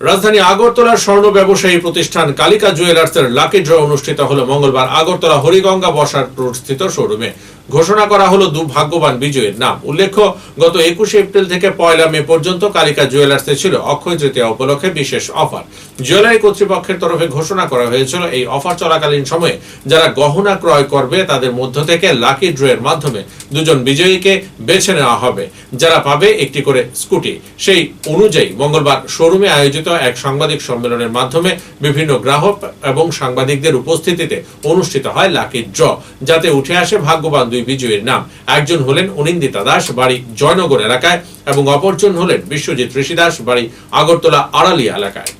রাজধানী আগরতলার স্বর্ণ ব্যবসায়ী প্রতিষ্ঠান কালিকা জুয়েলার্সের লাকি ড্র অনুষ্ঠিত হলো মঙ্গলবার আগরতলা হরিগঙ্গা বসার স্থিত শোরুমে। ঘোষণা করা হলো দু ভাগ্যবান বিজয়ীর নাম। উল্লেখ্য, গত একুশে এপ্রিল থেকে পয়লা মে পর্যন্ত কালিকা জুয়েলার্সে ছিল অক্ষয় তৃতীয়া উপলক্ষে বিশেষ অফার। জুয়েলারি কর্তৃপক্ষের তরফে ঘোষণা করা হয়েছিল, এই অফার চলাকালীন সময়ে যারা গহনা ক্রয় করবে, তাদের মধ্য থেকে লাকি ড্রয়ের মাধ্যমে দুজন বিজয়ীকে বেছে নেওয়া হবে। যারা পাবে একটি করে স্কুটি। সেই অনুযায়ী মঙ্গলবার শোরুমে আয়োজিত এক সাংবাদিক সম্মেলনের মাধ্যমে বিভিন্ন গ্রাহক এবং সাংবাদিকদের উপস্থিতিতে অনুষ্ঠিত হয় লাকি ড্র, যাতে উঠে আসে ভাগ্যবান দুই বিজয়ীর নাম। একজন হলেন অনিন্দিতা দাস, বাড়ি জয়নগর এলাকায়, এবং অপরজন হলেন বিশ্বজিৎ ঋষি দাস, বাড়ি আগরতলা আড়ালিয়া এলাকায়।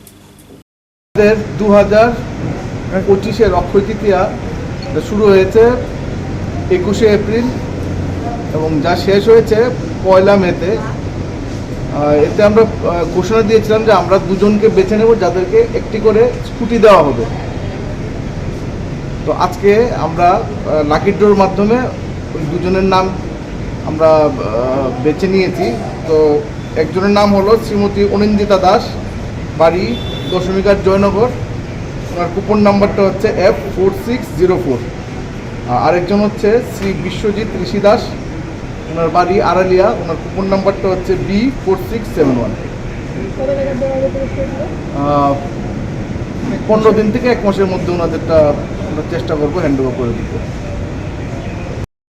দু হাজার পঁচিশের অক্ষয় তৃতীয়া শুরু হয়েছে একুশে এপ্রিল এবং যা শেষ হয়েছে পয়লা মেতে। এতে আমরা ঘোষণা দিয়েছিলাম যে আমরা দুজনকে বেছে নেব যাদেরকে একটি করে স্কুটি দেওয়া হবে। তো আজকে আমরা লাকি ড্রোর মাধ্যমে ওই দুজনের নাম আমরা বেছে নিয়েছি। তো একজনের নাম হলো শ্রীমতী অনিন্দিতা দাস, বাড়ি দশমিকার জয়নগর। ওনার কুপন নাম্বারটা হচ্ছে F four six zero four আরেকজন হচ্ছে শ্রী বিশ্বজিৎ ঋষি দাস। ওনার বাড়ি আড়ালিয়া, ওনার কুপন নাম্বারটা হচ্ছে B four six seven one পনেরো দিন থেকে এক মাসের মধ্যে ওনাদেরটা আমরা চেষ্টা করব হ্যান্ড ওভার করে দিতে।